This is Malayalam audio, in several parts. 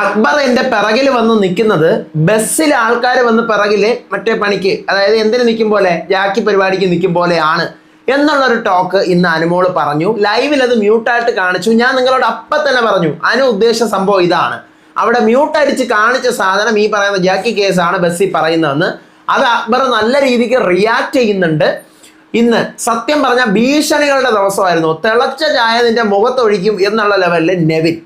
അക്ബർ എന്റെ പിറകിൽ വന്ന് നിൽക്കുന്നത് ബസ്സിൽ ആൾക്കാർ വന്ന് പിറകിൽ മറ്റേ പണിക്ക് അതായത് എന്തിനു നിൽക്കും പോലെ? ജാക്കി പരിപാടിക്ക് നിൽക്കും പോലെയാണ് എന്നുള്ളൊരു ടോക്ക് ഇന്ന് അനുമോൾ പറഞ്ഞു. ലൈവിൽ അത് മ്യൂട്ടായിട്ട് കാണിച്ചു. ഞാൻ നിങ്ങളോട് അപ്പം തന്നെ പറഞ്ഞു. അനു ഉദ്ദേശ സംഭവം ഇതാണ്. അവിടെ മ്യൂട്ട് അടിച്ച് കാണിച്ച സാധനം ഈ പറയുന്ന ജാക്കി കേസാണ് ബസ്സിൽ പറയുന്നതെന്ന്. അത് അക്ബർ നല്ല രീതിക്ക് റിയാക്ട് ചെയ്യുന്നുണ്ട്. ഇന്ന് സത്യം പറഞ്ഞ ഭീഷണികളുടെ ദിവസമായിരുന്നു. തിളച്ച ചായ നിന്റെ മുഖത്തൊഴിക്കും എന്നുള്ള ലെവലിൽ നെവിൻ.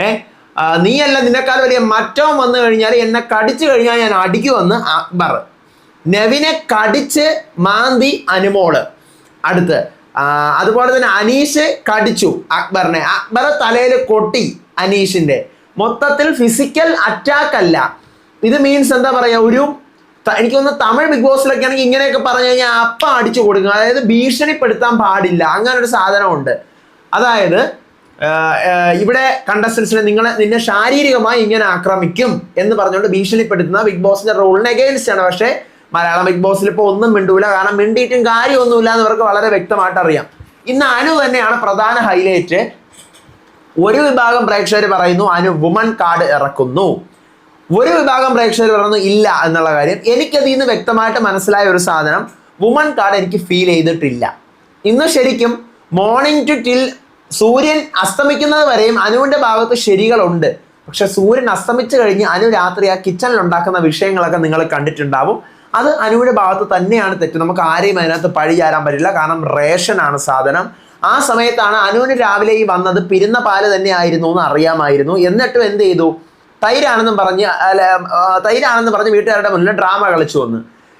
ഏ? ആ, നീയല്ല നിന്നെക്കാൾ വലിയ മറ്റവും വന്നു കഴിഞ്ഞാൽ എന്നെ കടിച്ചു കഴിഞ്ഞാൽ ഞാൻ അടിക്കുമെന്ന് അക്ബർ നെവിനെ കടിച്ച് മാന്തി അനുമോൾ. അടുത്ത് അതുപോലെ തന്നെ അനീഷ് കടിച്ചു അക്ബറിനെ. അക്ബർ തലയിൽ കൊട്ടി അനീഷിന്റെ മൊത്തത്തിൽ ഫിസിക്കൽ അറ്റാക്ക് അല്ല. ഇത് മീൻസ് എന്താ പറയാ? ഒരു എനിക്ക് തോന്നുന്നു തമിഴ് ബിഗ് ബോസിലൊക്കെ ആണെങ്കിൽ ഇങ്ങനെയൊക്കെ പറഞ്ഞു കഴിഞ്ഞാൽ അപ്പം അടിച്ചു കൊടുക്കും. അതായത് ഭീഷണിപ്പെടുത്താൻ പാടില്ല. അങ്ങനൊരു സാധനമുണ്ട്. അതായത് ഇവിടെ കണ്ടസ്റ്റൻസിനെ നിങ്ങളെ നിന്നെ ശാരീരികമായി ഇങ്ങനെ ആക്രമിക്കും എന്ന് പറഞ്ഞുകൊണ്ട് ഭീഷണിപ്പെടുത്തുന്ന ബിഗ് ബോസിന്റെ റൂളിന് അഗെയിൻസ്റ്റ് ആണ്. പക്ഷേ മലയാളം ബിഗ് ബോസിൽ ഇപ്പോൾ ഒന്നും മിണ്ടൂല. കാരണം മിണ്ടിയിട്ടും കാര്യമൊന്നുമില്ല എന്ന് ഇവർക്ക് വളരെ വ്യക്തമായിട്ട് അറിയാം. ഇന്ന് അനു തന്നെയാണ് പ്രധാന ഹൈലൈറ്റ് ഒരു വിഭാഗം പ്രേക്ഷകർ പറയുന്നു അനു വുമൺ കാർഡ് ഇറക്കുന്നു. ഒരു വിഭാഗം പ്രേക്ഷകർ പറയുന്നു ഇല്ല എന്നുള്ള കാര്യം എനിക്കതിൽ നിന്ന് വ്യക്തമായിട്ട് മനസ്സിലായ ഒരു സാധനം വുമൺ കാർഡ് എനിക്ക് ഫീൽ ചെയ്തിട്ടില്ല. ഇന്ന് ശരിക്കും മോർണിംഗ് ടു ടിൽ സൂര്യൻ അസ്തമിക്കുന്നത് വരെയും അനുവിന്റെ ഭാഗത്ത് ശരികളുണ്ട്. പക്ഷെ സൂര്യൻ അസ്തമിച്ചു കഴിഞ്ഞ് അനു രാത്രി ആ കിച്ചണിൽ ഉണ്ടാക്കുന്ന വിഷയങ്ങളൊക്കെ നിങ്ങൾ കണ്ടിട്ടുണ്ടാവും. അത് അനുവിന്റെ ഭാഗത്ത് തന്നെയാണ് തെറ്റ്. നമുക്ക് ആരെയും അതിനകത്ത് പഴി ചാരാൻ പറ്റില്ല. കാരണം റേഷനാണ് സാധനം. ആ സമയത്താണ് അനുവിന് രാവിലെ ഈ വന്നത് പിരുന്ന പാൽ തന്നെ ആയിരുന്നു എന്ന് അറിയാമായിരുന്നു. എന്നിട്ടും എന്ത് ചെയ്തു? തൈരാണെന്നും പറഞ്ഞ് അല്ല തൈരാണെന്ന് പറഞ്ഞ് വീട്ടുകാരുടെ മുന്നിൽ ഡ്രാമ കളിച്ചു വന്ന്.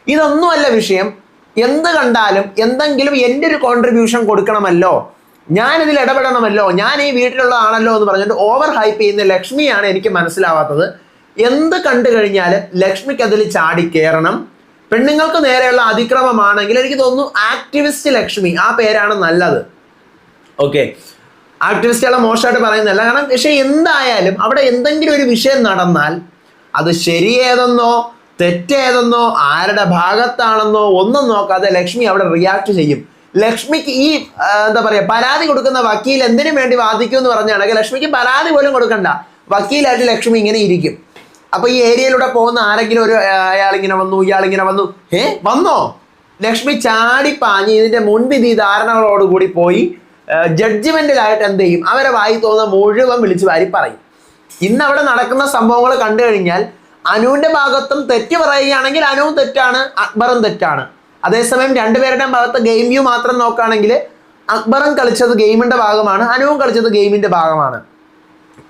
ഇതൊന്നുമല്ല വിഷയം. എന്ത് കണ്ടാലും എന്തെങ്കിലും എന്റെ ഒരു കോൺട്രിബ്യൂഷൻ കൊടുക്കണമല്ലോ. ഞാൻ ഇതിൽ ഇടപെടണമല്ലോ ഞാൻ ഈ വീട്ടിലുള്ള ആണല്ലോ എന്ന് പറഞ്ഞിട്ട് ഓവർ ഹൈപ്പ് ചെയ്യുന്ന ലക്ഷ്മിയാണ് എനിക്ക് മനസ്സിലാവാത്തത്. എന്ത് കണ്ടു കഴിഞ്ഞാലും ലക്ഷ്മിക്ക് അതിൽ ചാടി കയറണം പെണ്ണുങ്ങൾക്ക് നേരെയുള്ള അതിക്രമമാണെങ്കിൽ എനിക്ക് തോന്നുന്നു ആക്ടിവിസ്റ്റ് ലക്ഷ്മി ആ പേരാണ് നല്ലത്. ഓക്കെ ആക്ടിവിസ്റ്റുകളെ മോശമായിട്ട് പറയുന്നില്ല കാരണം പക്ഷെ എന്തായാലും അവിടെ എന്തെങ്കിലും ഒരു വിഷയം നടന്നാൽ അത് ശരിയേതെന്നോ തെറ്റേതെന്നോ ആരുടെ ഭാഗത്താണെന്നോ ഒന്നും നോക്കാതെ ലക്ഷ്മി അവിടെ റിയാക്ട് ചെയ്യും. ലക്ഷ്മിക്ക് ഈ എന്താ പറയാ പരാതി കൊടുക്കുന്ന വക്കീൽ എന്തിനു വേണ്ടി വാദിക്കും എന്ന് പറഞ്ഞാണെങ്കിൽ ലക്ഷ്മിക്ക് പരാതി പോലും കൊടുക്കണ്ട. വക്കീലായിട്ട് ലക്ഷ്മി ഇങ്ങനെ ഇരിക്കും. അപ്പൊ ഈ ഏരിയയിലൂടെ പോകുന്ന ആരെങ്കിലും ഒരു അയാളിങ്ങനെ വന്നു ഇയാളിങ്ങനെ വന്നു ഏ വന്നോ? ലക്ഷ്മി ചാടിപ്പാഞ്ഞ് ഇതിന്റെ മുൻവിധി ധാരണകളോടുകൂടി പോയി ജഡ്ജ്മെന്റിലായിട്ട് എന്ത് ചെയ്യും? അവരെ വായി തോന്നുന്ന മുഴുവൻ വിളിച്ചു വാരി പറയും. ഇന്ന് അവിടെ നടക്കുന്ന സംഭവങ്ങൾ കണ്ടു കഴിഞ്ഞാൽ അനുവിന്റെ ഭാഗത്തും തെറ്റ് പറയുകയാണെങ്കിൽ അനുവും തെറ്റാണ് അക്ബറും തെറ്റാണ്. അതേസമയം രണ്ടുപേരുടെയും ഭാഗത്ത് ഗെയിം വ്യൂ മാത്രം നോക്കുകയാണെങ്കിൽ അക്ബറും കളിച്ചത് ഗെയിമിന്റെ ഭാഗമാണ് അനുവും കളിച്ചത് ഗെയിമിന്റെ ഭാഗമാണ്.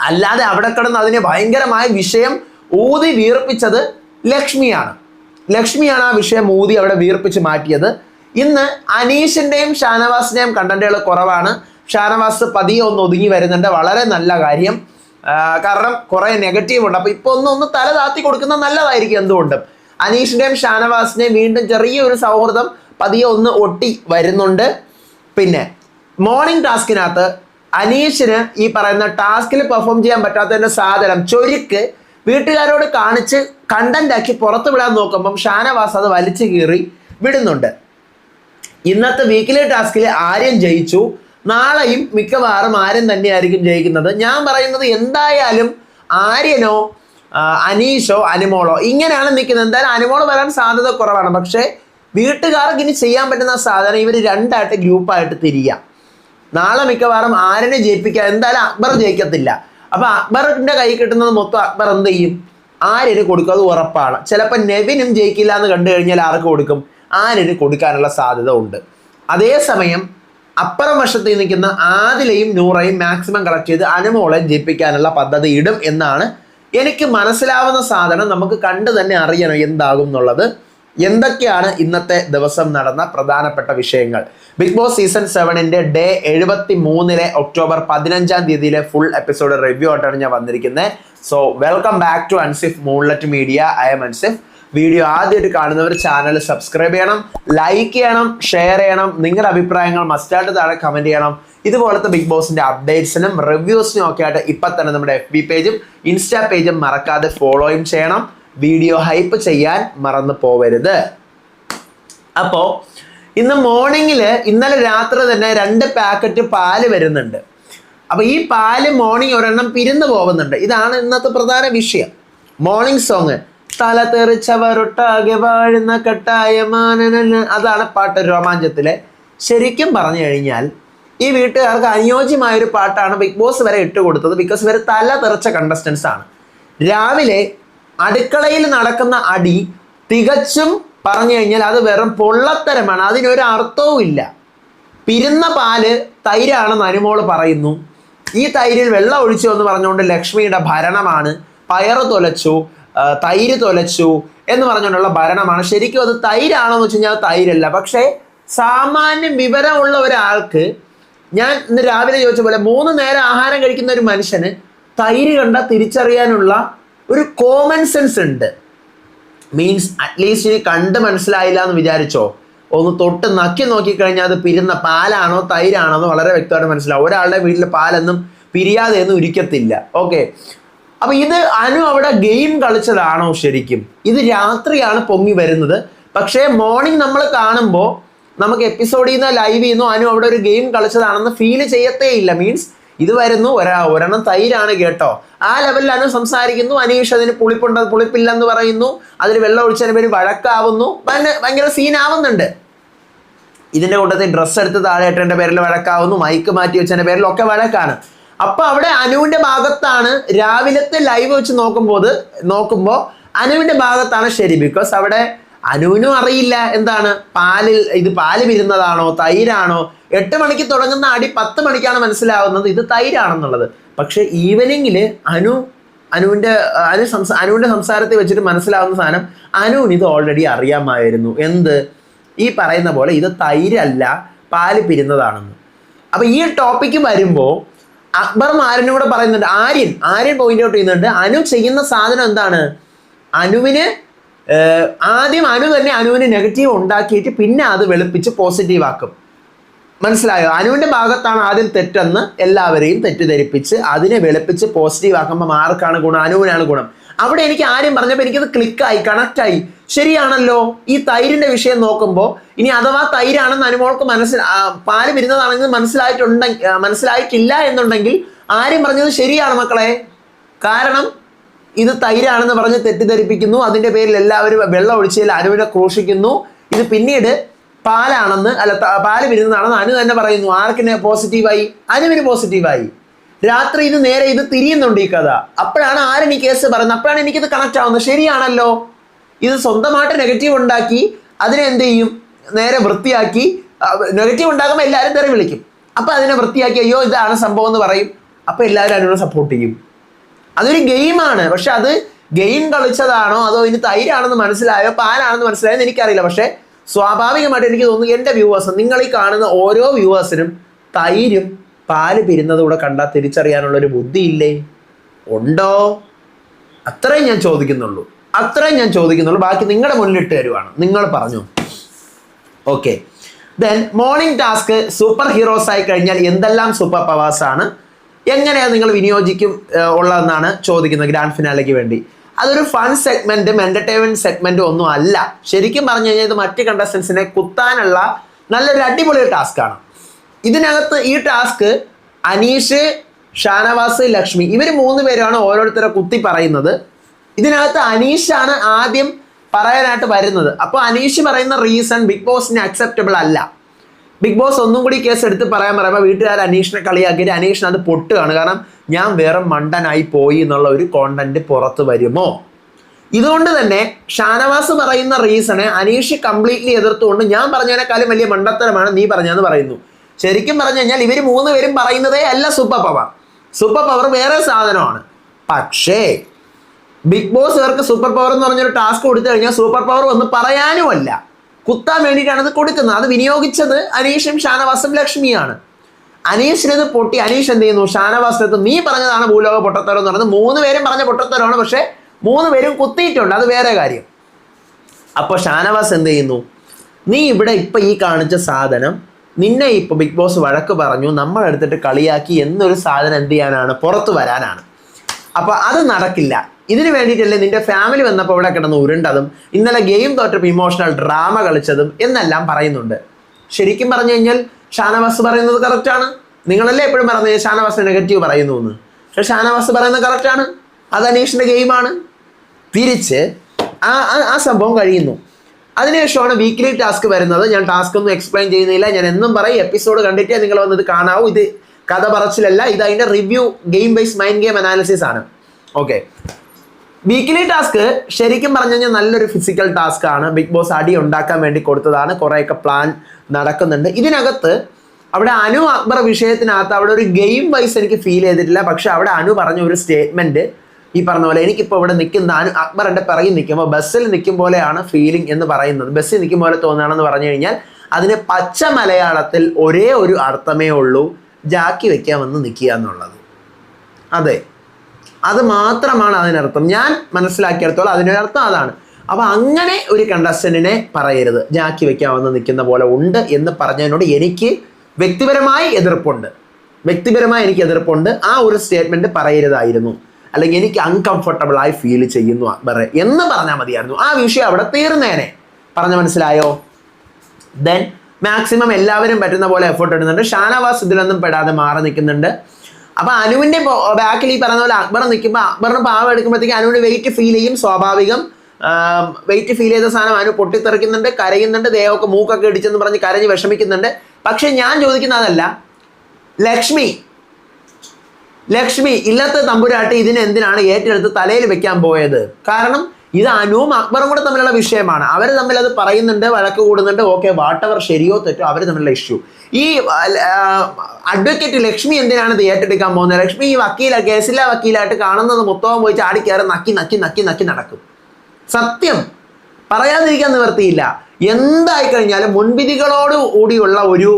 അല്ലാതെ അവിടെ കിടന്ന് അതിനെ ഭയങ്കരമായ വിഷയം ഊതി വീർപ്പിച്ചത് ലക്ഷ്മിയാണ്. ലക്ഷ്മിയാണ് ആ വിഷയം ഊതി അവിടെ വീർപ്പിച്ച് മാറ്റിയത്. ഇന്ന് അനീഷിന്റെയും ഷാനവാസിന്റെയും കണ്ടന്റുകൾ കുറവാണ്. ഷാനവാസ് പതിയെ ഒന്ന് ഒതുങ്ങി വരുന്നുണ്ട്. വളരെ നല്ല കാര്യം. കാരണം കുറെ നെഗറ്റീവ് ഉണ്ട്. അപ്പോൾ ഇപ്പൊ ഒന്ന് ഒന്ന് തല താത്തി കൊടുക്കുന്നത് നല്ലതായിരിക്കും എന്തുകൊണ്ടും. അനീഷിന്റെയും ഷാനവാസിന്റെയും വീണ്ടും ചെറിയൊരു സൗഹൃദം പതിയെ ഒന്ന് ഒട്ടി വരുന്നുണ്ട്. പിന്നെ മോർണിംഗ് ടാസ്കിനകത്ത് അനീഷിന് ഈ പറയുന്ന ടാസ്കിൽ പെർഫോം ചെയ്യാൻ പറ്റാത്തതിന്റെ സാധനം ചൊരുക്ക് വീട്ടുകാരോട് കാണിച്ച് കണ്ടന്റ് ആക്കി പുറത്തു വിടാൻ നോക്കുമ്പം ഷാനവാസ് അത് വലിച്ചു കീറി വിടുന്നുണ്ട്. ഇന്നത്തെ വീക്കിലി ടാസ്കിൽ ആര്യം ജയിച്ചു. നാളെയും മിക്കവാറും ആര്യം തന്നെയായിരിക്കും ജയിക്കുന്നത്. ഞാൻ പറയുന്നത് എന്തായാലും ആര്യനോ അനീഷോ അനുമോളോ. ഇങ്ങനെയാണ് നിൽക്കുന്നത്. എന്തായാലും അനുമോൾ വരാൻ സാധ്യത കുറവാണ്. പക്ഷേ വീട്ടുകാർക്ക് ഇനി ചെയ്യാൻ പറ്റുന്ന സാധനം ഇവർ രണ്ടായിട്ട് ഗ്രൂപ്പായിട്ട് തിരിയാം. നാളെ മിക്കവാറും ആരനെ ജയിപ്പിക്കാൻ എന്തായാലും അക്ബർ ജയിക്കത്തില്ല. അപ്പൊ അക്ബറിന്റെ കൈ കിട്ടുന്നത് മൊത്തം അക്ബർ എന്ത് ചെയ്യും? ആര്യന് കൊടുക്കും? അത് ഉറപ്പാണ്. ചിലപ്പോൾ നെവിനും ജയിക്കില്ല എന്ന് കണ്ടു കഴിഞ്ഞാൽ ആർക്ക് കൊടുക്കും? ആര്യന് കൊടുക്കാനുള്ള സാധ്യത ഉണ്ട്. അതേസമയം അപ്പുറം വശത്ത് നിൽക്കുന്ന ആദിലയും നൂറയും മാക്സിമം കളക്ട് ചെയ്ത് അനുമോളെ ജയിപ്പിക്കാനുള്ള പദ്ധതി ഇടും എന്നാണ് എനിക്ക് മനസ്സിലാവുന്ന സാധനം നമുക്ക് കണ്ടു തന്നെ അറിയണം എന്താകും എന്നുള്ളത്. എന്തൊക്കെയാണ് ഇന്നത്തെ ദിവസം നടന്ന പ്രധാനപ്പെട്ട വിഷയങ്ങൾ? ബിഗ് ബോസ് സീസൺ സെവനിന്റെ ഡേ എഴുപത്തി മൂന്നിലെ ഒക്ടോബർ പതിനഞ്ചാം തീയതിയിലെ ഫുൾ എപ്പിസോഡ് റിവ്യൂ ആയിട്ടാണ് ഞാൻ വന്നിരിക്കുന്നത് so welcome back to Ansif Moonlet media I'm Ansif video ആദ്യമായിട്ട് കാണുന്നവർ ചാനൽ സബ്സ്ക്രൈബ് ചെയ്യണം ലൈക്ക് ചെയ്യണം ഷെയർ ചെയ്യണം. നിങ്ങളുടെ അഭിപ്രായങ്ങൾ മസ്റ്റായിട്ട് താഴെ കമന്റ് ചെയ്യണം. ഇതുപോലത്തെ ബിഗ് ബോസിന്റെ അപ്ഡേറ്റ്സിനും റിവ്യൂസിനും ഒക്കെ ആയിട്ട് ഇപ്പൊ തന്നെ നമ്മുടെ എഫ് ബി പേജും ഇൻസ്റ്റാ പേജും മറക്കാതെ ഫോളോയും ചെയ്യണം. വീഡിയോ ഹൈപ്പ് ചെയ്യാൻ മറന്നു പോവരുത്. അപ്പോൾ ഇന്ന് മോർണിംഗിൽ ഇന്നലെ രാത്രി തന്നെ രണ്ട് പാക്കറ്റ് പാൽ വരുന്നുണ്ട്. അപ്പൊ ഈ പാൽ മോർണിംഗ് ഒരെണ്ണം പിരിന്നു പോകുന്നുണ്ട്. ഇതാണ് ഇന്നത്തെ പ്രധാന വിഷയം. മോർണിംഗ് സോങ് തല തെറിച്ചവരൊട്ടാകെ വാഴുന്ന കട്ടായമാനന അതാണ് പാട്ട് രോമാഞ്ചത്തിലെ ശരിക്കും പറഞ്ഞു കഴിഞ്ഞാൽ ഈ വീട്ടുകാർക്ക് അനുയോജ്യമായ ഒരു പാട്ടാണ് ബിഗ് ബോസ് വരെ ഇട്ട് കൊടുത്തത് ബിക്കോസ് ഇവർ തല തെറിച്ച കണ്ടസ്റ്റൻസ് ആണ്. രാവിലെ അടുക്കളയിൽ നടക്കുന്ന അടി തികച്ചും പറഞ്ഞു കഴിഞ്ഞാൽ അത് വെറും പൊള്ളത്തരമാണ്. അതിനൊരു അർത്ഥവും ഇല്ല. പിരുന്ന പാൽ തൈരാണെന്ന് അനുമോൾ പറയുന്നു. ഈ തൈരിൽ വെള്ളം ഒഴിച്ചു എന്ന് പറഞ്ഞുകൊണ്ട് ലക്ഷ്മിയുടെ ഭരണമാണ്. പയറ് തൊലച്ചു തൈര് തൊലച്ചു എന്ന് പറഞ്ഞുകൊണ്ടുള്ള ഭരണമാണ്. ശരിക്കും അത് തൈരാണോ എന്ന് വെച്ച് കഴിഞ്ഞാൽ തൈരല്ല. പക്ഷേ സാമാന്യം വിവരമുള്ള ഒരാൾക്ക് ഞാൻ ഇന്ന് രാവിലെ ചോദിച്ച പോലെ മൂന്ന് നേരം ആഹാരം കഴിക്കുന്ന ഒരു മനുഷ്യന് തൈര് കണ്ട തിരിച്ചറിയാനുള്ള ഒരു കോമൺ സെൻസ് ഉണ്ട്. മീൻസ് അറ്റ്ലീസ്റ്റ് ഇനി കണ്ട് മനസ്സിലായില്ല എന്ന് വിചാരിച്ചോ? ഒന്ന് തൊട്ട് നക്കി നോക്കിക്കഴിഞ്ഞാൽ അത് പിരുന്ന പാലാണോ തൈരാണോ എന്ന് വളരെ വ്യക്തമായിട്ട് മനസ്സിലാവും. ഒരാളുടെ വീട്ടിൽ പാലൊന്നും പിരിയാതെ ഒന്നും ഇരിക്കത്തില്ല. ഓക്കെ അപ്പൊ ഇത് അനു അവിടെ ഗെയിം കളിച്ചതാണോ ശരിക്കും? ഇത് രാത്രിയാണ് പൊങ്ങി വരുന്നത്. പക്ഷേ മോർണിംഗ് നമ്മൾ കാണുമ്പോൾ നമുക്ക് എപ്പിസോഡിൽ നിന്ന് ലൈവ് ചെയ്യുന്നു. അനു അവിടെ ഒരു ഗെയിം കളിച്ചതാണെന്ന് ഫീൽ ചെയ്യത്തേ ഇല്ല മീൻസ് ഇത് വരുന്നു. ഒരാ ഒരെണ്ണം തൈരാണ് കേട്ടോ. ആ ലെവലിൽ അനു സംസാരിക്കുന്നു. അനീഷ് അതിന് പുളിപ്പുണ്ട് പുളിപ്പില്ലെന്ന് പറയുന്നു. അതിന് വെള്ളം ഒഴിച്ചതിന് പേര് വഴക്കാവുന്നു. ഭയങ്കര- സീൻ ആവുന്നുണ്ട്. ഇതിന്റെ കൂട്ടത്തിൽ ഡ്രസ്സ് എടുത്ത് താഴെ ഇട്ടതിന്റെ പേരിൽ വഴക്കാവുന്നു. മൈക്ക് മാറ്റി വെച്ചതിന്റെ പേരിൽ ഒക്കെ വഴക്കാണ്. അപ്പൊ അവിടെ അനുവിന്റെ ഭാഗത്താണ് രാവിലത്തെ ലൈവ് വെച്ച് നോക്കുമ്പോൾ നോക്കുമ്പോൾ അനുവിന്റെ ഭാഗത്താണ് ശരി. ബിക്കോസ് അവിടെ അനുവിനും അറിയില്ല എന്താണ്? പാലിൽ ഇത് പാൽ വിരുന്നതാണോ തൈരാണോ? എട്ട് മണിക്ക് തുടങ്ങുന്ന അടി പത്ത് മണിക്കാണ് മനസ്സിലാവുന്നത്. ഇത് തൈരാണെന്നുള്ളത്. പക്ഷെ ഈവനിങ്ങിൽ അനു അനുവിന്റെ അനു സംസാ അനുവിന്റെ സംസാരത്തെ വെച്ചിട്ട് മനസ്സിലാവുന്ന സാധനം അനുവിന് ഇത് ഓൾറെഡി അറിയാമായിരുന്നു. എന്ത്? ഈ പറയുന്ന പോലെ ഇത് തൈരല്ല പാൽ പിരുന്നതാണെന്ന്. അപ്പൊ ഈ ടോപ്പിക്ക് വരുമ്പോൾ അക്ബറും ആര്യനും കൂടെ പറയുന്നുണ്ട് ആര്യൻ ആര്യൻ പോയിന്റ് ഔട്ട് ചെയ്യുന്നുണ്ട് അനു ചെയ്യുന്ന സാധനം എന്താണ്? അനുവിന് ആദ്യം അനു തന്നെ അനുവിന് നെഗറ്റീവ് ഉണ്ടാക്കിയിട്ട് പിന്നെ അത് വെളുപ്പിച്ച് പോസിറ്റീവ് ആക്കും. മനസ്സിലായോ? അനുവിന്റെ ഭാഗത്താണ് ആദ്യം തെറ്റെന്ന് എല്ലാവരെയും തെറ്റിദ്ധരിപ്പിച്ച് അതിനെ വെളുപ്പിച്ച് പോസിറ്റീവ് ആക്കുമ്പോൾ ആർക്കാണ് ഗുണം? അനുവിനാണ് ഗുണം. അവിടെ എനിക്ക് ആരും പറഞ്ഞപ്പോൾ എനിക്കത് ക്ലിക്കായി കണക്റ്റായി ശരിയാണല്ലോ? ഈ തൈരിന്റെ വിഷയം നോക്കുമ്പോൾ ഇനി അഥവാ തൈരാണെന്ന് അനുമോൾക്ക് മനസ്സിൽ പാൽ വരുന്നതാണെന്ന് മനസ്സിലായിട്ടുണ്ടെങ്കിൽ മനസ്സിലായിട്ടില്ല എന്നുണ്ടെങ്കിൽ ആരും പറഞ്ഞത് ശരിയാണ് മക്കളെ. കാരണം ഇത് തൈരാണെന്ന് പറഞ്ഞ് തെറ്റിദ്ധരിപ്പിക്കുന്നു. അതിന്റെ പേരിൽ എല്ലാവരും വെള്ളം ഒഴിച്ചതിൽ അനുവിനെ ക്രൂശിക്കുന്നു. ഇത് പിന്നീട് പാലാണെന്ന് അല്ല പാൽ വിരുന്നതാണെന്ന് അനു തന്നെ പറയുന്നു. ആർക്കിന് പോസിറ്റീവായി? അനുവിന് പോസിറ്റീവായി. രാത്രി ഇത് നേരെ ഇത് തിരിയുന്നുണ്ട് ഈ കഥ. അപ്പോഴാണ് ആരും ഈ കേസ് പറയുന്നത്. അപ്പോഴാണ് എനിക്കിത് കണക്ട് ആവുന്നത്. ശരിയാണല്ലോ. ഇത് സ്വന്തമായിട്ട് നെഗറ്റീവ് ഉണ്ടാക്കി അതിനെ എന്ത് ചെയ്യും? നേരെ വൃത്തിയാക്കി നെഗറ്റീവ് ഉണ്ടാക്കുമ്പോൾ എല്ലാവരും തെറി വിളിക്കും. അപ്പോൾ അതിനെ വൃത്തിയാക്കി അയ്യോ ഇതാണ് സംഭവം എന്ന് പറയും. അപ്പോൾ എല്ലാവരും അതിനോട് സപ്പോർട്ട് ചെയ്യും. അതൊരു ഗെയിമാണ്. പക്ഷെ അത് ഗെയിം കളിച്ചതാണോ അതോ ഇനി തൈരാണെന്ന് മനസ്സിലായോ പാലാണെന്ന് മനസ്സിലായോ എന്ന് എനിക്കറിയില്ല. പക്ഷെ സ്വാഭാവികമായിട്ട് എനിക്ക് തോന്നുന്നു എന്റെ വ്യൂവേഴ്സ് നിങ്ങൾ ഈ കാണുന്ന ഓരോ വ്യൂവേഴ്സിനും തൈരും പാൽ പിരുന്നതുകൂടെ കണ്ടാൽ തിരിച്ചറിയാനുള്ളൊരു ബുദ്ധിയില്ലേ? ഉണ്ടോ? അത്രയും ഞാൻ ചോദിക്കുന്നുള്ളൂ. അത്രയും ഞാൻ ചോദിക്കുന്നുള്ളൂ. ബാക്കി നിങ്ങളുടെ മുന്നിലിട്ട് തരുവാണ്. നിങ്ങൾ പറഞ്ഞു. Okay. Then morning task superheroes ആയി കഴിഞ്ഞാൽ എന്തെല്ലാം സൂപ്പർ പവേഴ്സ് ആണ്? എങ്ങനെയാണ് നിങ്ങൾ വിനിയോജിക്കും ഉള്ളതെന്നാണ് ചോദിക്കുന്നത് ഗ്രാൻഡ് ഫിനാലയ്ക്ക് വേണ്ടി. അതൊരു ഫൺ സെഗ്മെന്റും എന്റർടൈൻമെന്റ് സെഗ്മെന്റും ഒന്നും അല്ല. ശരിക്കും പറഞ്ഞു കഴിഞ്ഞാൽ ഇത് മറ്റ് കണ്ടസ്റ്റൻസിനെ കുത്താനുള്ള നല്ലൊരു അടിപൊളി ടാസ്ക്കാണ് ഇതിനകത്ത് ഈ ടാസ്ക് അനീഷ് ഷാനവാസ് ലക്ഷ്മി ഇവർ മൂന്ന് പേരാണ് ഓരോരുത്തരെ കുത്തി പറയുന്നത്. ഇതിനകത്ത് അനീഷാണ് ആദ്യം പറയാനായിട്ട് വരുന്നത്. അപ്പോൾ അനീഷ് പറയുന്ന റീസൺ ബിഗ് ബോസിന് അക്സെപ്റ്റബിൾ അല്ല. ബിഗ് ബോസ് ഒന്നും കൂടി കേസ് എടുത്ത് പറയാൻ പറയുമ്പോൾ വീട്ടുകാർ അനീഷിനെ കളിയാക്കിയിട്ട് അനീഷിന് അത് പൊട്ടുകയാണ് കാരണം ഞാൻ വേറെ മണ്ടനായി പോയി എന്നുള്ള ഒരു കോണ്ടന്റ് പുറത്ത് വരുമോ? ഇതുകൊണ്ട് തന്നെ ഷാനവാസ് പറയുന്ന റീസണെ അനീഷ് കംപ്ലീറ്റ്ലി എതിർത്തുകൊണ്ട് ഞാൻ പറഞ്ഞതിനേക്കാളും വലിയ മണ്ടത്തരമാണ് നീ പറഞ്ഞതെന്ന് പറയുന്നു. ശരിക്കും പറഞ്ഞു കഴിഞ്ഞാൽ ഇവർ മൂന്ന് പേരും പറയുന്നതേ അല്ല സൂപ്പർ പവർ സൂപ്പർ പവർ വേറെ സാധനമാണ്. പക്ഷേ ബിഗ് ബോസ് ഇവർക്ക് സൂപ്പർ പവർ എന്ന് പറഞ്ഞൊരു ടാസ്ക് കൊടുത്തു കഴിഞ്ഞാൽ സൂപ്പർ പവർ ഒന്ന് പറയാനുമല്ല. കുത്താൻ വേണ്ടിയിട്ടാണ് ഇത് കൊടുക്കുന്നത്. അത് വിനിയോഗിച്ചത് അനീഷും ഷാനവാസും ലക്ഷ്മിയാണ്. അനീഷിനത് പൊട്ടി. അനീഷ് എന്ത് ചെയ്യുന്നു? ഷാനവാസിനത്ത് നീ പറഞ്ഞതാണ് ഭൂലോക പൊട്ടത്തരം എന്ന് പറഞ്ഞത്. മൂന്ന് പേരും പറഞ്ഞ പൊട്ടത്തരമാണ്. പക്ഷേ മൂന്ന് പേരും കുത്തിയിട്ടുണ്ട്. അത് വേറെ കാര്യം. അപ്പോൾ ഷാനവാസ് എന്ത് ചെയ്യുന്നു? നീ ഇവിടെ ഇപ്പൊ ഈ കാണിച്ച സാധനം നിന്നെ ഇപ്പൊ ബിഗ് ബോസ് വഴക്ക് പറഞ്ഞു നമ്മൾ എടുത്തിട്ട് കളിയാക്കി എന്നൊരു സാധനം എന്ത് ചെയ്യാനാണ്? പുറത്തു വരാനാണ്. അപ്പോൾ അത് നടക്കില്ല. ഇതിന് വേണ്ടിയിട്ടല്ലേ നിന്റെ ഫാമിലി വന്നപ്പോൾ ഇവിടെ കിടന്ന് ഉരുണ്ടതും ഇന്നലെ ഗെയിം തോറ്റപ്പോൾ ഇമോഷണൽ ഡ്രാമ കളിച്ചതും എന്നെല്ലാം പറയുന്നുണ്ട്. ശരിക്കും പറഞ്ഞു കഴിഞ്ഞാൽ ഷാനവാസ് പറയുന്നത് കറക്റ്റാണ് നിങ്ങളല്ലേ എപ്പോഴും പറഞ്ഞത് ഷാനവാസ് നെഗറ്റീവ് പറയുന്നു എന്ന്? പക്ഷെ ഷാനവാസ് പറയുന്നത് കറക്റ്റാണ് അത് അനീഷിന്റെ ഗെയിമാണ് തിരിച്ച് ആ ആ- സംഭവം കഴിയുന്നു. അതിനുശേഷമാണ് വീക്ക്ലി ടാസ്ക് വരുന്നത്. ഞാൻ ടാസ്ക് ഒന്നും എക്സ്പ്ലെയിൻ ചെയ്യുന്നില്ല. ഞാൻ എന്നും പറയും എപ്പിസോഡ് കണ്ടിട്ടേ നിങ്ങൾ വന്നത് കാണാവൂ. ഇത് കഥ പറച്ചിലല്ല. ഇത് അതിന്റെ review game base mind game analysis ആണ്. ഓക്കെ വീക്ക്ലി ടാസ്ക് ശരിക്കും പറഞ്ഞു കഴിഞ്ഞാൽ നല്ലൊരു ഫിസിക്കൽ ടാസ്ക് ആണ്. ബിഗ് ബോസ് അടി ഉണ്ടാക്കാൻ വേണ്ടി കൊടുത്തതാണ്. കുറേയൊക്കെ പ്ലാൻ നടക്കുന്നുണ്ട്. ഇതിനകത്ത് അവിടെ അനു അക്ബർ വിഷയത്തിനകത്ത് അവിടെ ഒരു ഗെയിം വൈസ് എനിക്ക് ഫീൽ ചെയ്തിട്ടില്ല. പക്ഷെ അവിടെ അനു പറഞ്ഞ ഒരു സ്റ്റേറ്റ്മെന്റ് ഈ പറഞ്ഞ പോലെ എനിക്കിപ്പോൾ ഇവിടെ നിൽക്കുന്ന അനു അക്ബർ എന്റെ പിറകിൽ നിൽക്കുമ്പോൾ ബസ്സിൽ നിൽക്കും പോലെയാണ് ഫീലിംഗ് എന്ന് പറയുന്നത്. ബസ്സിൽ നിൽക്കും പോലെ തോന്നുകയാണെന്ന് പറഞ്ഞു കഴിഞ്ഞാൽ അതിന് പച്ച മലയാളത്തിൽ ഒരേ ഒരു അർത്ഥമേ ഉള്ളൂ. ജാക്കി വെക്കാമെന്ന് നിൽക്കുക എന്നുള്ളത്. അതെ. അത് മാത്രമാണ് അതിനർത്ഥം. ഞാൻ മനസ്സിലാക്കിയിടത്തോളം അതിനർത്ഥം അതാണ്. അപ്പൊ അങ്ങനെ ഒരു കണ്ടസ്റ്റന്റിനെ പറയരുത്. ജാക്കി വെക്കാമെന്ന് നിൽക്കുന്ന പോലെ ഉണ്ട് എന്ന് പറഞ്ഞതിനോട് എനിക്ക് വ്യക്തിപരമായി എതിർപ്പുണ്ട്. വ്യക്തിപരമായി എനിക്ക് എതിർപ്പുണ്ട്. ആ ഒരു സ്റ്റേറ്റ്മെന്റ് പറയരുതായിരുന്നു. അല്ലെങ്കിൽ എനിക്ക് അൺകംഫർട്ടബിൾ ആയി ഫീൽ ചെയ്യുന്നു അക്ബറെ എന്ന് പറഞ്ഞാൽ മതിയായിരുന്നു. ആ വിഷയം അവിടെ തീർന്നേനെ. പറഞ്ഞ മനസ്സിലായോ? ദെൻ മാക്സിമം എല്ലാവരും പറ്റുന്ന പോലെ എഫേർട്ട് ഇടുന്നുണ്ട്. ഷാനവാസ് ഇതിലൊന്നും പെടാതെ മാറി നിൽക്കുന്നുണ്ട്. അപ്പൊ അനുവിന്റെ ബാക്കിൽ ഈ പറഞ്ഞ പോലെ അക്ബർ നിൽക്കുമ്പോൾ അക്ബറിന് പാവം എടുക്കുമ്പോഴത്തേക്ക് അനുവിന് വെയിറ്റ് ഫീൽ ചെയ്യും സ്വാഭാവികം. വെയിറ്റ് ഫീൽ ചെയ്ത സാധനം അനു പൊട്ടിത്തെറിക്കുന്നുണ്ട് കരയുന്നുണ്ട് ദേഹമൊക്കെ മൂക്കൊക്കെ ഇടിച്ചെന്ന് പറഞ്ഞ് കരഞ്ഞ് വിഷമിക്കുന്നുണ്ട്. പക്ഷെ ഞാൻ ചോദിക്കുന്ന അതല്ല. ലക്ഷ്മി ലക്ഷ്മി ഇല്ലാത്ത തമ്പുരാട്ടി ഇതിനെന്തിനാണ് ഏറ്റെടുത്ത് തലയിൽ വെക്കാൻ പോയത്? കാരണം ഇത് അനുവും അക്ബറും കൂടെ തമ്മിലുള്ള വിഷയമാണ്. അവർ തമ്മിൽ അത് പറയുന്നുണ്ട് വഴക്ക് കൂടുന്നുണ്ട്. ഓക്കെ വാട്ടവർ ശരിയോ തെറ്റോ അവർ തമ്മിലുള്ള ഇഷ്യൂ ഈ അഡ്വക്കേറ്റ് ലക്ഷ്മി എന്തിനാണ് ഇത് ഏറ്റെടുക്കാൻ പോകുന്നത്? ലക്ഷ്മി ഈ വക്കീല കേസിലെ വക്കീലായിട്ട് കാണുന്നത് മൊത്തവും പോയി ചാടി കയറി നക്കി നക്കി നക്കി നക്കി നടക്കും. സത്യം. പറയാതിരിക്കാൻ നിവർത്തിയില്ല എന്തായി കഴിഞ്ഞാലും മുൻവിധികളോട് കൂടിയുള്ള ഒരു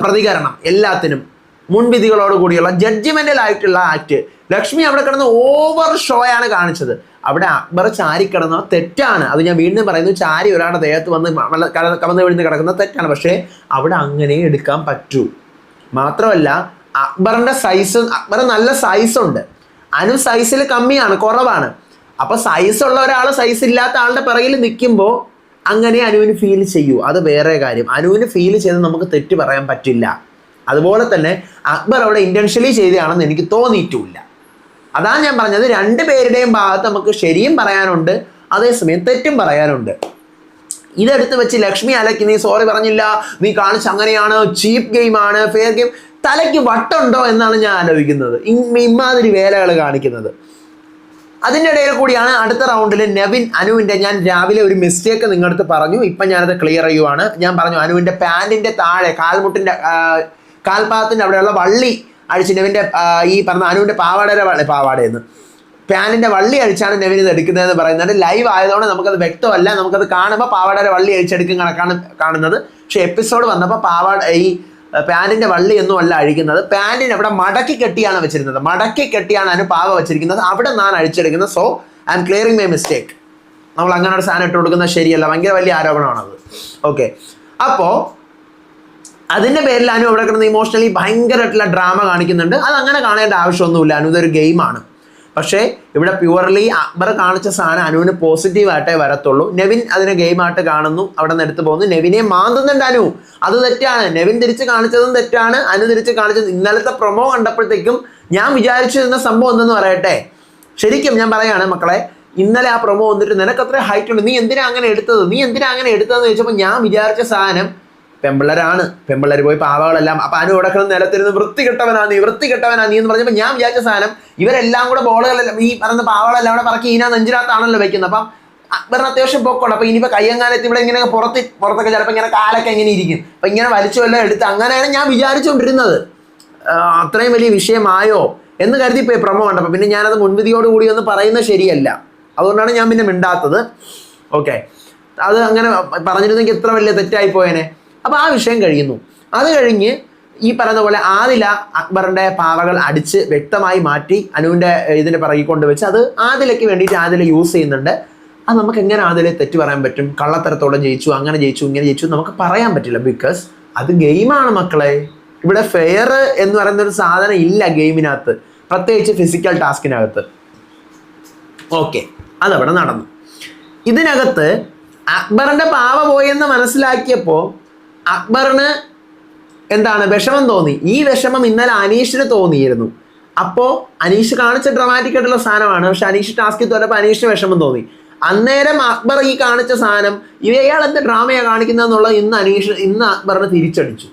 പ്രതികരണം എല്ലാത്തിനും. മുൻവിധികളോട് കൂടിയുള്ള ജഡ്ജ്മെന്റൽ ആയിട്ടുള്ള ആക്ട് ലക്ഷ്മി അവിടെ കിടന്ന് ഓവർ ഷോയാണ് കാണിച്ചത്. അവിടെ അക്ബർ ചാരി കിടന്ന തെറ്റാണ്. അത് ഞാൻ വീണ്ടും പറയുന്നു ചാരി ഒരാളുടെ ദേഹത്ത് വന്ന് കമന്ന് വീഴുന്ന കിടക്കുന്ന തെറ്റാണ്. പക്ഷേ അവിടെ അങ്ങനെ എടുക്കാൻ പറ്റൂ. മാത്രമല്ല അക്ബറിന്റെ സൈസ് അക്ബർ നല്ല സൈസ് ഉണ്ട്. അനു സൈസിൽ കമ്മിയാണ് കുറവാണ്. അപ്പൊ സൈസ് ഉള്ള ഒരാൾ സൈസ് ഇല്ലാത്ത ആളുടെ പിറകിൽ നിൽക്കുമ്പോൾ അങ്ങനെ അനുവിന് ഫീൽ ചെയ്യൂ. അത് വേറെ കാര്യം. അനുവിന് ഫീൽ ചെയ്ത് നമുക്ക് തെറ്റ് പറയാൻ പറ്റില്ല. അതുപോലെ തന്നെ അക്ബർ അവിടെ ഇന്റൻഷ്യലി ചെയ്തതാണെന്ന് എനിക്ക് തോന്നിയിട്ടുമില്ല അതാണ് ഞാൻ പറഞ്ഞത് രണ്ട് പേരുടെയും ഭാഗത്ത് നമുക്ക് ശരിയും പറയാനുണ്ട് അതേസമയം തെറ്റും പറയാനുണ്ട്. ഇതെടുത്ത് വെച്ച് ലക്ഷ്മി അലക്ക് നീ സോറി പറഞ്ഞില്ല നീ കാണിച്ച അങ്ങനെയാണ് ചീപ്പ് ഗെയിമാണ് ഫെയർ ഗെയിം തലയ്ക്ക് വട്ടുണ്ടോ എന്നാണ് ഞാൻ ആലോചിക്കുന്നത്. ഇമ്മാതിരി വേലകൾ കാണിക്കുന്നത്. അതിന്റെ ഇടയിൽ കൂടിയാണ് അടുത്ത റൗണ്ടിൽ നെവിൻ അനുവിന്റെ ഞാൻ രാവിലെ ഒരു മിസ്റ്റേക്ക് നിങ്ങളുടെ അടുത്ത് പറഞ്ഞു. ഇപ്പം ഞാനത് ക്ലിയർ ചെയ്യുവാണ്. ഞാൻ പറഞ്ഞു അനുവിന്റെ പാന്റിന്റെ താഴെ കാൽമുട്ടിന്റെ കാൽപാദത്തിന്റെ അവിടെയുള്ള വള്ളി അഴിച്ച് നെവിന്റെ ഈ പറഞ്ഞ അനുവിന്റെ പാവാടയുടെ വള്ളി പാവാടയെന്ന്. പാനിന്റെ വള്ളി അഴിച്ചാണ് നെവിൻ ഇത് എടുക്കുന്നതെന്ന് പറയുന്നത്. ലൈവ് ആയതുകൊണ്ട് നമുക്കത് വ്യക്തമല്ല. നമുക്കത് കാണുമ്പോൾ പാവാടയുടെ വള്ളി അഴിച്ചെടുക്കും കണക്കാണ് കാണുന്നത്. പക്ഷെ എപ്പിസോഡ് വന്നപ്പോൾ പാവാട ഈ പാനിന്റെ വള്ളി ഒന്നും അല്ല അഴിക്കുന്നത്. പാനിന് അവിടെ മടക്കി കെട്ടിയാണ് വെച്ചിരുന്നത്. മടക്കി കെട്ടിയാണ് അനു പാവ വെച്ചിരിക്കുന്നത്. അവിടെ നിന്നാണ് അഴിച്ചെടുക്കുന്നത്. So I'm clearing my mistake നമ്മൾ അങ്ങനെ ഒരു സാധനം ഇട്ട് കൊടുക്കുന്നത് ശരിയല്ല. ഭയങ്കര വലിയ ആരോപണമാണത്. ഓക്കെ അപ്പോൾ അതിന്റെ പേരിൽ അനു അവിടെ കിടന്ന് ഇമോഷണലി ഭയങ്കരമായിട്ടുള്ള ഡ്രാമ കാണിക്കുന്നുണ്ട്. അത് അങ്ങനെ കാണേണ്ട ആവശ്യമൊന്നുമില്ല. അനു ഇതൊരു ഗെയിമാണ് പക്ഷേ ഇവിടെ പ്യുവർലി അക്ബർ കാണിച്ച സാധനം അനുവിന് പോസിറ്റീവായിട്ടേ വരത്തുള്ളൂ. നെവിൻ അതിനെ ഗെയിമായിട്ട് കാണുന്നു. അവിടെ നിന്ന് എടുത്തു പോകുന്നു. നെവിനെ മാന്തുന്നുണ്ട് അനു. അത് തെറ്റാണ്. നെവിൻ തിരിച്ച് കാണിച്ചതും തെറ്റാണ്. അനു തിരിച്ച് കാണിച്ചത് ഇന്നലത്തെ പ്രൊമോ കണ്ടപ്പോഴത്തേക്കും ഞാൻ വിചാരിച്ചിരുന്ന സംഭവം എന്തെന്ന് പറയട്ടെ? ശരിക്കും ഞാൻ പറയാണ് മക്കളെ ഇന്നലെ ആ പ്രൊമോ വന്നിട്ട് നിനക്ക് അത്ര ഹൈറ്റ് ഉണ്ട്. നീ എന്തിനാ അങ്ങനെ എടുത്തത്? നീ എന്തിനാ അങ്ങനെ എടുത്തതെന്ന് ചോദിച്ചപ്പോൾ ഞാൻ വിചാരിച്ച സാധനം പെമ്പിള്ളരാണ്. പെമ്പിള്ളർ പോയി പാവകളെല്ലാം. അപ്പൊ അനു കിടക്കുന്ന നിലത്തിരുന്ന് വൃത്തികെട്ടവനാ നീ വൃത്തികെട്ടവനാ നീ എന്ന് പറഞ്ഞപ്പോൾ ഞാൻ വിചാരിച്ച സാധനം ഇവരെല്ലാം കൂടെ ബോളുകളെല്ലാം ഈ പറയുന്ന പാവകളെല്ലാം അവിടെ പറക്കി ഇനാ നെഞ്ചിനകത്താണല്ലോ വെക്കുന്നത്. അപ്പം അക്ബറിന് അത്യാവശ്യം പൊക്കമുണ്ട്. അപ്പൊ ഇനിയിപ്പോ കയ്യങ്ങാനത്ത് ഇവിടെ ഇങ്ങനെ പുറത്ത് പുറത്തൊക്കെ ചിലപ്പോൾ ഇങ്ങനെ കാലൊക്കെ ഇങ്ങനെ ഇരിക്കും. അപ്പൊ ഇങ്ങനെ വലിച്ചു വല്ലതും എടുത്ത് അങ്ങനെയാണ് ഞാൻ വിചാരിച്ചുകൊണ്ടിരുന്നത് അത്രയും വലിയ വിഷയമായോ എന്ന് കരുതി പോയി പ്രമോ കണ്ടപ്പോൾ പിന്നെ ഞാനത് മുൻവിധിയോട് കൂടി ഒന്ന് പറയുന്നത് ശരിയല്ല. അതുകൊണ്ടാണ് ഞാൻ പിന്നെ മിണ്ടാത്തത്. ഓക്കെ അത് അങ്ങനെ പറഞ്ഞിരുന്നെങ്കിൽ ഇത്ര വലിയ തെറ്റായി പോയേനെ. അപ്പോൾ ആ വിഷയം കഴിയുന്നു. അത് കഴിഞ്ഞ് ഈ പറയുന്ന പോലെ ആദില അക്ബറിന്റെ പാവകൾ അടിച്ച് വ്യക്തമായി മാറ്റി അനുവിന്റെ ഇതിന്റെ പിറകി കൊണ്ടുവച്ച് അത് ആദിലയ്ക്ക് വേണ്ടിയിട്ട് ആദില യൂസ് ചെയ്യുന്നുണ്ട്. അത് നമുക്ക് എങ്ങനെ ആദിലെ തെറ്റ് പറയാൻ പറ്റും? കള്ളത്തരത്തോടെ ജയിച്ചു അങ്ങനെ ജയിച്ചു ഇങ്ങനെ ജയിച്ചു നമുക്ക് പറയാൻ പറ്റില്ല ബിക്കോസ് അത് ഗെയിമാണ് മക്കളെ. ഇവിടെ ഫെയർ എന്ന് പറയുന്ന ഒരു സാധനം ഇല്ല ഗെയിമിനകത്ത് പ്രത്യേകിച്ച് ഫിസിക്കൽ ടാസ്കിനകത്ത് ഓക്കെ അതവിടെ നടന്നു. ഇതിനകത്ത് അക്ബറിന്റെ പാവ പോയെന്ന് മനസ്സിലാക്കിയപ്പോൾ അക്ബറിന് എന്താണ് വിഷമം തോന്നി. ഈ വിഷമം ഇന്നലെ അനീഷിന് തോന്നിയിരുന്നു. അപ്പോൾ അനീഷ് കാണിച്ച ഡ്രമാറ്റിക് ആയിട്ടുള്ള സാധനമാണ്. പക്ഷെ അനീഷ് ടാസ്കിൽ തോന്നപ്പോൾ അനീഷിന് വിഷമം തോന്നി. അന്നേരം അക്ബർ ഈ കാണിച്ച സാധനം ഇവയാൾ എന്ത് ഡ്രാമയാണ് കാണിക്കുന്നതെന്നുള്ളത് ഇന്ന് അനീഷ് ഇന്ന് അക്ബറിന് തിരിച്ചടിച്ചു.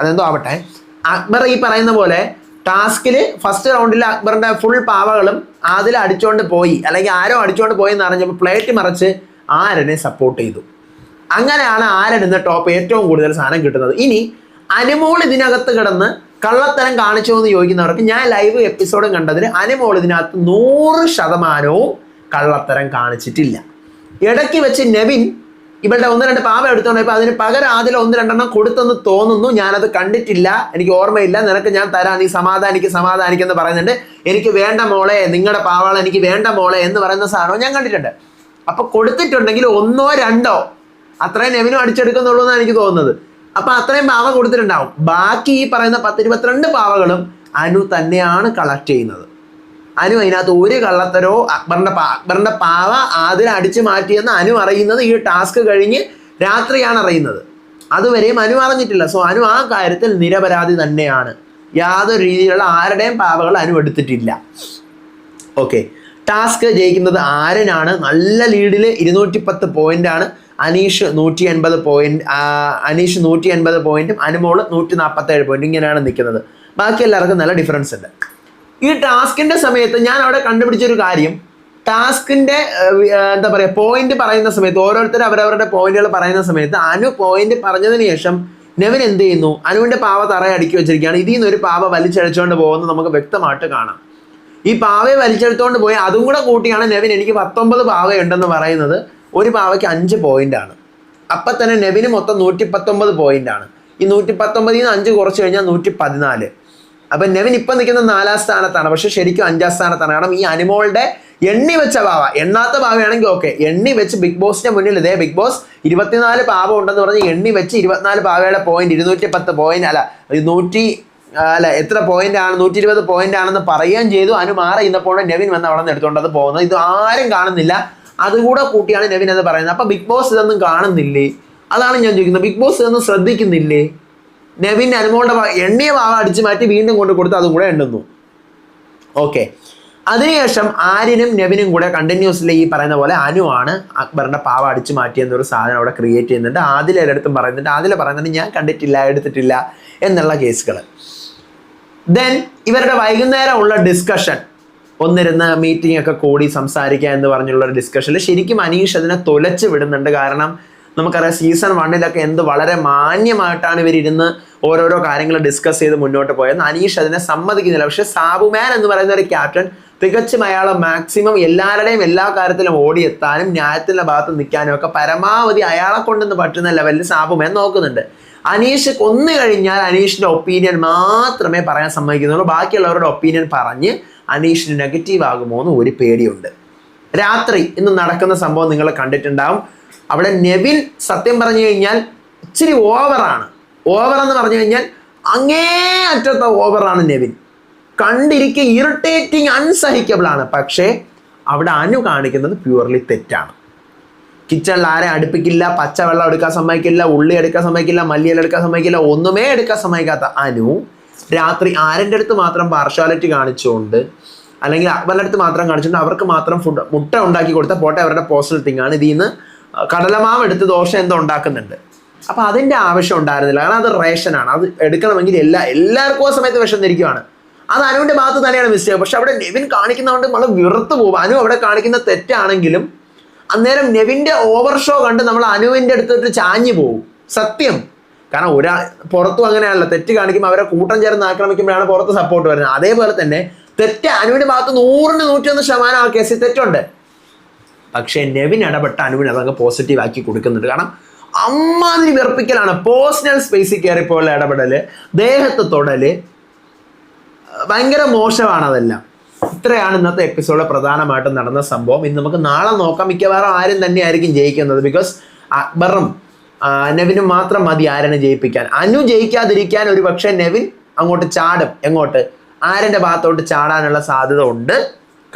അതെന്തോ ആവട്ടെ. അക്ബർ ഈ പറയുന്ന പോലെ ടാസ്കിൽ ഫസ്റ്റ് റൗണ്ടിൽ അക്ബറിന്റെ ഫുൾ പാവകളും അതിൽ അടിച്ചുകൊണ്ട് പോയി. അല്ലെങ്കിൽ ആരോ അടിച്ചുകൊണ്ട് പോയി എന്ന് അറിഞ്ഞപ്പോൾ പ്ലേറ്റ് മറിച്ച് ആരനെ സപ്പോർട്ട് ചെയ്തു. അങ്ങനെയാണ് ആരൻ ഇന്ന് ടോപ്പ് ഏറ്റവും കൂടുതൽ സാധനം കിട്ടുന്നത്. ഇനി അനുമോൾ ഇതിനകത്ത് കിടന്ന് കള്ളത്തരം കാണിച്ചോ എന്ന് ചോദിക്കുന്നവർക്ക് ഞാൻ ലൈവ് എപ്പിസോഡും കണ്ടതിൽ അനുമോൾ ഇതിനകത്ത് നൂറ് ശതമാനവും കള്ളത്തരം കാണിച്ചിട്ടില്ല. ഇടയ്ക്ക് വെച്ച് നെവിൻ ഇവളുടെ ഒന്ന് രണ്ട് പാവ എടുത്തോണ്ട് ഇപ്പൊ അതിന് പകരം അതിൽ ഒന്ന് രണ്ടെണ്ണം കൊടുത്തെന്ന് തോന്നുന്നു. ഞാനത് കണ്ടിട്ടില്ല. എനിക്ക് ഓർമ്മയില്ല. നിനക്ക് ഞാൻ തരാം. നീ സമാധാനിക്ക് സമാധാനിക്കെന്ന് പറയുന്നുണ്ട്. എനിക്ക് വേണ്ട മോളെ. നിങ്ങളുടെ പാവാള എനിക്ക് വേണ്ട മോളെ എന്ന് പറയുന്ന സാധനവും ഞാൻ കണ്ടിട്ടുണ്ട്. അപ്പൊ കൊടുത്തിട്ടുണ്ടെങ്കിൽ ഒന്നോ രണ്ടോ അത്രയും നെവിനും അടിച്ചെടുക്കുന്നുള്ളൂ എന്നാണ് എനിക്ക് തോന്നുന്നത്. അപ്പൊ അത്രയും പാവ കൊടുത്തിട്ടുണ്ടാവും. ബാക്കി ഈ പറയുന്ന പത്തിരുപത്തിരണ്ട് പാവകളും അനു തന്നെയാണ് കളക്ട് ചെയ്യുന്നത്. അനു അതിനകത്ത് ഒരു കള്ളത്തരോ അക്ബറിന്റെ അക്ബറിന്റെ പാവ ആദ്യം അടിച്ചു മാറ്റിയെന്ന് അനു അറിയുന്നത് ഈ ടാസ്ക് കഴിഞ്ഞ് രാത്രിയാണ് അറിയുന്നത്. അതുവരെയും അനു അറിഞ്ഞിട്ടില്ല. സോ അനു ആ കാര്യത്തിൽ നിരപരാധി തന്നെയാണ്. യാതൊരു രീതിയിലുള്ള ആരുടെയും പാവകൾ അനു എടുത്തിട്ടില്ല. ഓക്കെ ടാസ്ക് ജയിക്കുന്നത് ആരനാണ് നല്ല ലീഡിൽ ഇരുന്നൂറ്റി പത്ത് ആണ്. അനീഷ് നൂറ്റി എൺപത് പോയിന്റ് അനീഷ് നൂറ്റി എൺപത് പോയിന്റും അനുമോൾ നൂറ്റി നാൽപ്പത്തേഴ് പോയിന്റ് ഇങ്ങനെയാണ് നിൽക്കുന്നത്. ബാക്കി എല്ലാവർക്കും നല്ല ഡിഫറൻസ് ഉണ്ട്. ഈ ടാസ്കിന്റെ സമയത്ത് ഞാൻ അവിടെ കണ്ടുപിടിച്ചൊരു കാര്യം. ടാസ്കിന്റെ എന്താ പറയുക പോയിന്റ് പറയുന്ന സമയത്ത് ഓരോരുത്തരും അവരവരുടെ പോയിന്റുകൾ പറയുന്ന സമയത്ത് അനു പോയിന്റ് പറഞ്ഞതിന് ശേഷം നെവിൻ എന്ത് ചെയ്യുന്നു? അനുവിന്റെ പാവ തറയടുക്കി വെച്ചിരിക്കുകയാണ്. ഇതിൽ നിന്ന് ഒരു പാവ വലിച്ചഴച്ചുകൊണ്ട് പോകുന്നത് നമുക്ക് വ്യക്തമായിട്ട് കാണാം. ഈ പാവയെ വലിച്ചെടുത്തുകൊണ്ട് പോയി അതും കൂടെ കൂട്ടിയാണ് നെവിൻ എനിക്ക് പത്തൊമ്പത് പാവയുണ്ടെന്ന് പറയുന്നത്. ഒരു പാവയ്ക്ക് അഞ്ച് ആണ്. അപ്പം തന്നെ നെവിന് മൊത്തം നൂറ്റി പത്തൊമ്പത് ആണ്. ഈ നൂറ്റി പത്തൊമ്പതിൽ നിന്ന് അഞ്ച് കുറച്ച് കഴിഞ്ഞാൽ നൂറ്റി പതിനാല് അപ്പൊ നെവിൻ ഇപ്പം നിൽക്കുന്ന നാലാം സ്ഥാനത്താണ്. പക്ഷെ ശരിക്കും അഞ്ചാം സ്ഥാനത്താണ്. കാരണം ഈ അനിമോളുടെ എണ്ണി വെച്ച പാവ എണ്ണാത്ത പാവയാണെങ്കിൽ ഓക്കെ എണ്ണി വെച്ച് ബിഗ് ബോസിന്റെ മുന്നിൽ ഇതേ ബിഗ് ബോസ് ഇരുപത്തിനാല് പാവ ഉണ്ടെന്ന് പറഞ്ഞ് എണ്ണി വെച്ച് ഇരുപത്തിനാല് പാവയുടെ പോയിന്റ് ഇരുന്നൂറ്റി പത്ത് പോയിന്റ് അല്ല നൂറ്റി അല്ല എത്ര പോയിന്റ് ആണ്? നൂറ്റി ഇരുപത് പോയിന്റ് ആണെന്ന് പറയുകയും ചെയ്തു. അനു മാറി ഇന്നപ്പോഴും നെവിൻ വന്ന് അവിടെ നിന്ന് എടുത്തുകൊണ്ട് അത് പോകുന്നത്. ഇത് ആരും കാണുന്നില്ല. അതുകൂടെ കൂട്ടിയാണ് നെവിൻ എന്ന് പറയുന്നത്. അപ്പൊ ബിഗ് ബോസ് ഇതൊന്നും കാണുന്നില്ലേ? അതാണ് ഞാൻ ചോദിക്കുന്നത്. ബിഗ് ബോസ് ഇതൊന്നും ശ്രദ്ധിക്കുന്നില്ലേ? നെവിൻ അനുമോളുടെ എണ്ണിയ ഭാഗം അടിച്ചു മാറ്റി വീണ്ടും കൊണ്ട് കൊടുത്ത് അതും കൂടെ എണ്ണുന്നു. ഓക്കെ അതിനുശേഷം ആര്യനും നെവിനും കൂടെ കണ്ടിന്യൂസ്ലി ഈ പറയുന്ന പോലെ അനുവാണ് അക്ബറിന്റെ പാവ അടിച്ചു മാറ്റിയെന്നൊരു സാധനം അവിടെ ക്രിയേറ്റ് ചെയ്യുന്നുണ്ട്. ആദ്യം എല്ലായിടത്തും പറയുന്നുണ്ട്. ആദില പറയുന്നുണ്ട് ഞാൻ കണ്ടിട്ടില്ല എടുത്തിട്ടില്ല എന്നുള്ള കേസുകൾ ദെൻ ഇവരുടെ വൈകുന്നേരം ഉള്ള ഡിസ്കഷൻ ഒന്നിരുന്ന് മീറ്റിംഗ് ഒക്കെ കൂടി സംസാരിക്കുക എന്ന് പറഞ്ഞുള്ള ഒരു ഡിസ്കഷനിൽ ശരിക്കും അനീഷ് അതിനെ തൊലച്ച് വിടുന്നുണ്ട്. കാരണം നമുക്കറിയാം സീസൺ വണ്ണിലൊക്കെ എന്ത് വളരെ മാന്യമായിട്ടാണ് ഇവരിരുന്ന് ഓരോരോ കാര്യങ്ങൾ ഡിസ്കസ് ചെയ്ത് മുന്നോട്ട് പോയത്. അനീഷ് അതിനെ സമ്മതിക്കുന്നില്ല. പക്ഷെ സാബുമാൻ എന്ന് പറയുന്ന ഒരു ക്യാപ്റ്റൻ തികച്ചും അയാളെ മാക്സിമം എല്ലാവരുടെയും എല്ലാ കാര്യത്തിലും ഓടിയെത്താനും ന്യായത്തിന്റെ ഭാഗത്ത് നിൽക്കാനും ഒക്കെ പരമാവധി അയാളെ കൊണ്ടെന്ന് പറ്റുന്ന ലെവലിൽ സാബുമാൻ നോക്കുന്നുണ്ട്. അനീഷ് കൊന്നു കഴിഞ്ഞാൽ അനീഷിന്റെ ഒപ്പീനിയൻ മാത്രമേ പറയാൻ സമ്മതിക്കുന്നുള്ളൂ. ബാക്കിയുള്ളവരുടെ ഒപ്പീനിയൻ പറഞ്ഞ് അനീഷിന് നെഗറ്റീവ് ആകുമോ എന്ന് ഒരു പേടിയുണ്ട്. രാത്രി ഇന്ന് നടക്കുന്ന സംഭവം നിങ്ങൾ കണ്ടിട്ടുണ്ടാവും. അവിടെ നെവിൻ സത്യം പറഞ്ഞു കഴിഞ്ഞാൽ ഇച്ചിരി ഓവറാണ് ഓവർ എന്ന് പറഞ്ഞു കഴിഞ്ഞാൽ അങ്ങേ അറ്റത്തെ ഓവറാണ് നെവിൻ. കണ്ടിരിക്കുക ഇറിറ്റേറ്റിംഗ് അൺസഹിക്കബിൾ ആണ്. പക്ഷേ അവിടെ അനു കാണിക്കുന്നത് പ്യുവർലി തെറ്റാണ്. കിച്ചണിൽ ആരെ അടുപ്പിക്കില്ല പച്ചവെള്ളം എടുക്കാൻ സമ്മതിക്കില്ല ഉള്ളി എടുക്കാൻ സമ്മതിക്കില്ല മല്ലിയില എടുക്കാൻ സമ്മതിക്കില്ല ഒന്നുമേ എടുക്കാൻ സമ്മതിക്കാത്ത അനു രാത്രി ആരന്റെ അടുത്ത് മാത്രം പാർഷ്വാലിറ്റി കാണിച്ചുകൊണ്ട് അല്ലെങ്കിൽ അക്ബറിന്റെ അടുത്ത് മാത്രം കാണിച്ചുകൊണ്ട് അവർക്ക് മാത്രം ഫുഡ് മുട്ട ഉണ്ടാക്കി കൊടുത്ത പോട്ടെ അവരുടെ പേഴ്സണൽ തിങ് ആണ്. ഇതിൽ നിന്ന് കടലമാവ് എടുത്ത് ദോശ എന്തോ ഉണ്ടാക്കുന്നുണ്ട്. അപ്പോൾ അതിന്റെ ആവശ്യം ഉണ്ടായിരുന്നില്ല. കാരണം അത് റേഷനാണ് അത് എടുക്കണമെങ്കിൽ എല്ലാ എല്ലാവർക്കും ആ സമയത്ത് വിഷം ധരിക്കുവാണ് അത് അനുവിന്റെ ഭാഗത്ത് തന്നെയാണ് മിസ്റ്റേക്ക് പക്ഷെ അവിടെ നെവിൻ കാണിക്കുന്നതുകൊണ്ട് നമ്മൾ വിറത്ത് പോകും അനു അവിടെ കാണിക്കുന്ന തെറ്റാണെങ്കിലും അന്നേരം നെവിന്റെ ഓവർ ഷോ കണ്ട് നമ്മൾ അനുവിന്റെ അടുത്തിട്ട് ചാഞ്ഞു പോകും സത്യം. കാരണം ഒരാൾ പുറത്തും അങ്ങനെയാണല്ലോ. തെറ്റ് കാണിക്കുമ്പോൾ അവരെ കൂട്ടം ചേർന്ന് ആക്രമിക്കുമ്പോഴാണ് പുറത്ത് സപ്പോർട്ട് വരുന്നത്. അതേപോലെ തന്നെ തെറ്റ് അനുവിന് ഭാഗത്ത് നൂറിന് നൂറ്റിയൊന്ന് ശതമാനം ആ കേസിൽ തെറ്റുണ്ട്. പക്ഷേ നെവിൻ ഇടപെട്ട അനുവിന് അതങ്ങ് പോസിറ്റീവ് ആക്കി കൊടുക്കുന്നുണ്ട്. കാരണം അമ്മാതിരി വെറുപ്പിക്കലാണ്. പേഴ്സണൽ സ്പേസിൽ കയറിപ്പോയുള്ള ഇടപെടൽ ദേഹത്ത് തൊടൽ ഭയങ്കര മോശമാണ് അതെല്ലാം. ഇത്രയാണ് ഇന്നത്തെ എപ്പിസോഡിൽ പ്രധാനമായിട്ടും നടന്ന സംഭവം. ഇന്ന് നമുക്ക് നാളെ നോക്കാം. മിക്കവാറും ആരും തന്നെ ആയിരിക്കും ജയിക്കുന്നത്. ബിക്കോസ് അക്ബറും നെവിനും മാത്രം മതി ആരനെ ജയിപ്പിക്കാൻ. അനു ജയിക്കാതിരിക്കാൻ ഒരു പക്ഷേ നെവിൻ അങ്ങോട്ട് ചാടും. എങ്ങോട്ട്? ആരന്റെ ഭാഗത്തോട്ട് ചാടാനുള്ള സാധ്യത ഉണ്ട്.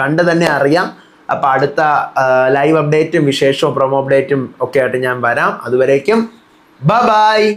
കണ്ട് തന്നെ അറിയാം. അപ്പം അടുത്ത ലൈവ് അപ്ഡേറ്റും വിശേഷവും പ്രൊമോ അപ്ഡേറ്റും ഒക്കെ ആയിട്ട് ഞാൻ വരാം. അതുവരേക്കും ബ ബായ്